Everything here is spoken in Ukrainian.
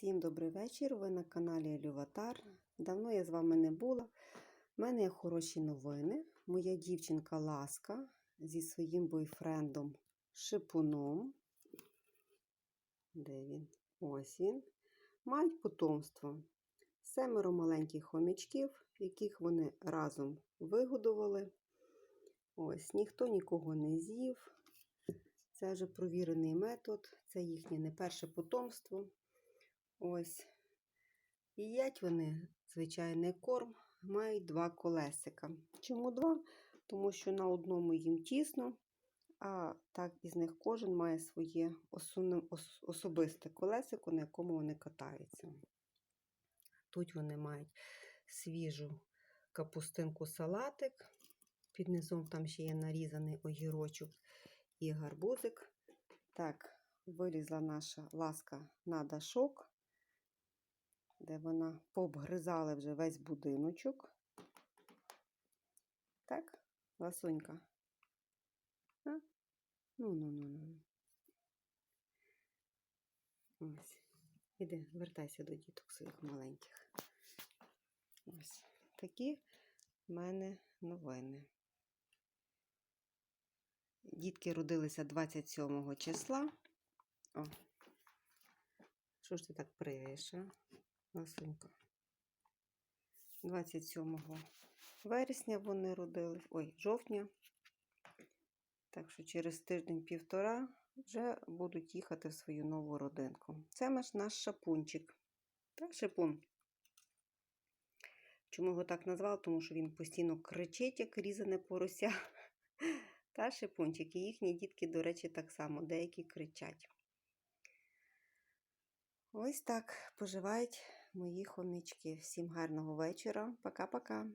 Всім добрий вечір. Ви на каналі Люватар. Давно я з вами не була. У мене є хороші новини. Моя дівчинка Ласка зі своїм бойфрендом Шипуном. Де він? Ось він. Мають потомство. Семеро маленьких хомячків, яких вони разом вигодували. Ось, ніхто нікого не з'їв. Це вже провірений метод, це їхнє не перше потомство. Ось. І Їдять вони звичайний корм, мають два колесика. Чому два? Тому що на одному їм тісно, а так із них кожен має своє особисте колесико, на якому вони катаються. Тут вони мають свіжу капустинку салатик. Під низом там ще є нарізаний огірочок і гарбузик. Так, вилізла наша ласка на дашок, де вона пообгризала вже весь будиночок. Так, ласунька. А? Ну, ну, ну, ну. Ось. Іди, вертайся до діток своїх маленьких. Ось такі в мене новини. Дітки родилися 27 числа. О, що ж ти так привіш, а? Ласунька. 27 вересня вони родились, ой, жовтня. Так що через тиждень-півтора вже будуть їхати в свою нову родинку. Це наш наш шапунчик. Так, шипун. Чому його так назвав? Тому що він постійно кричить, як різане порося. Та шипунчик. І їхні дітки, до речі, так само, деякі кричать. Ось так поживають мої хомячки. Всім гарного вечора. Пока-пока.